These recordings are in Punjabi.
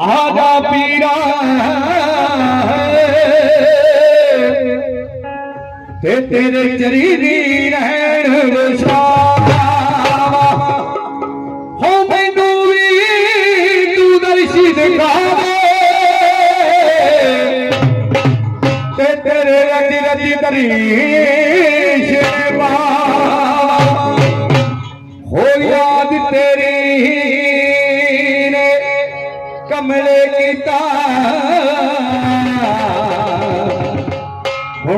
ਆਜਾ ਪੀਰਾ। ਤੇ ਤੇਰੇ ਚਰੀ ਦੀ ਰਹਿਣ ਵਸਾਵਾ ਹੋ ਮੈਨੂੰ ਵੀ ਤੂੰ ਦਰਸ਼ੀ ਦਿਖਾਵੇ ਤੇ ਤੇਰੇ ਰਤੀ ਰਤੀ ਦਰੀਸ਼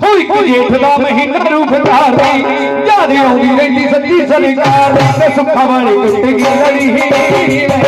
ਕੀ ਹੋਈ ਕੋਈ ਜੇਠ ਦਾ ਮਹੀਨਾ ਰੂਪ ਧਾਰੀ ਯਾਦ ਆਉਂਦੀ ਰਹਿੰਦੀ ਸੱਚੀ ਸਰਕਾਰ ਤੇ ਸੁੱਖਾਂ ਵਾਲੀ ਟੁੱਟ ਗਈ ਲੜੀ। ਤੈਨੂੰ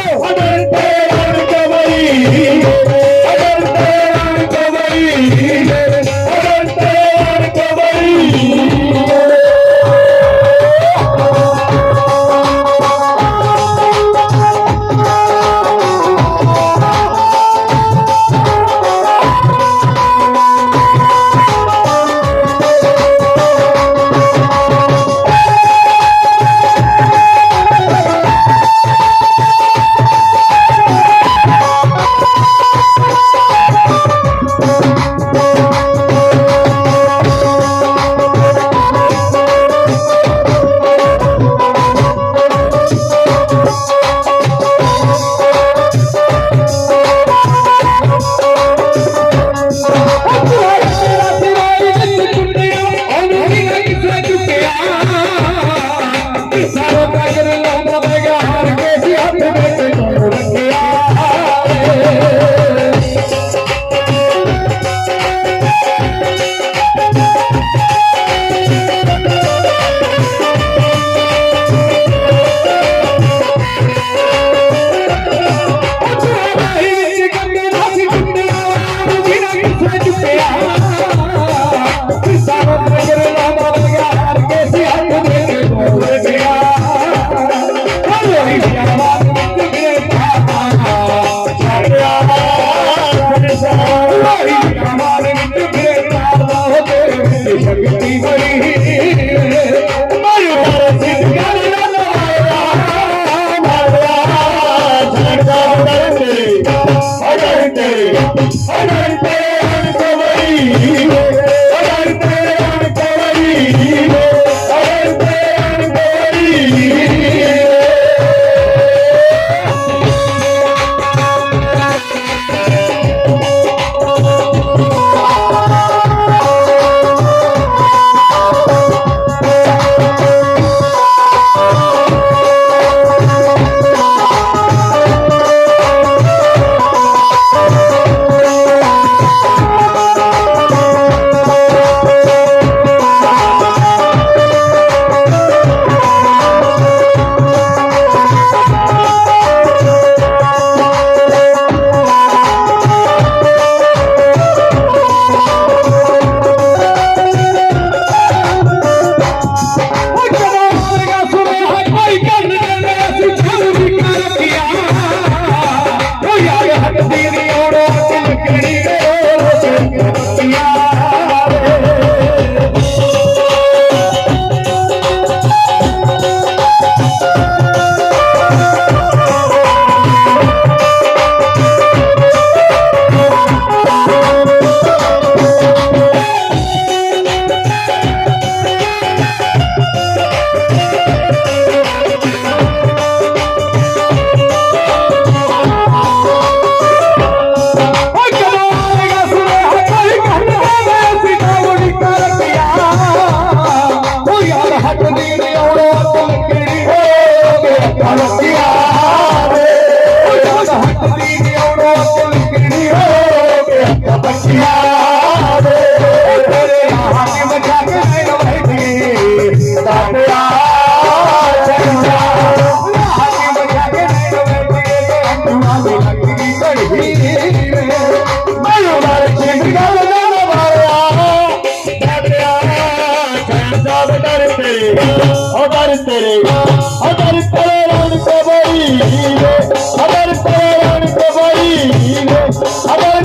Thank you. अगर तेरे अगर तेरे रण पे बड़ी हीरे अगर तेरे रण पे बड़ी हीरे अगर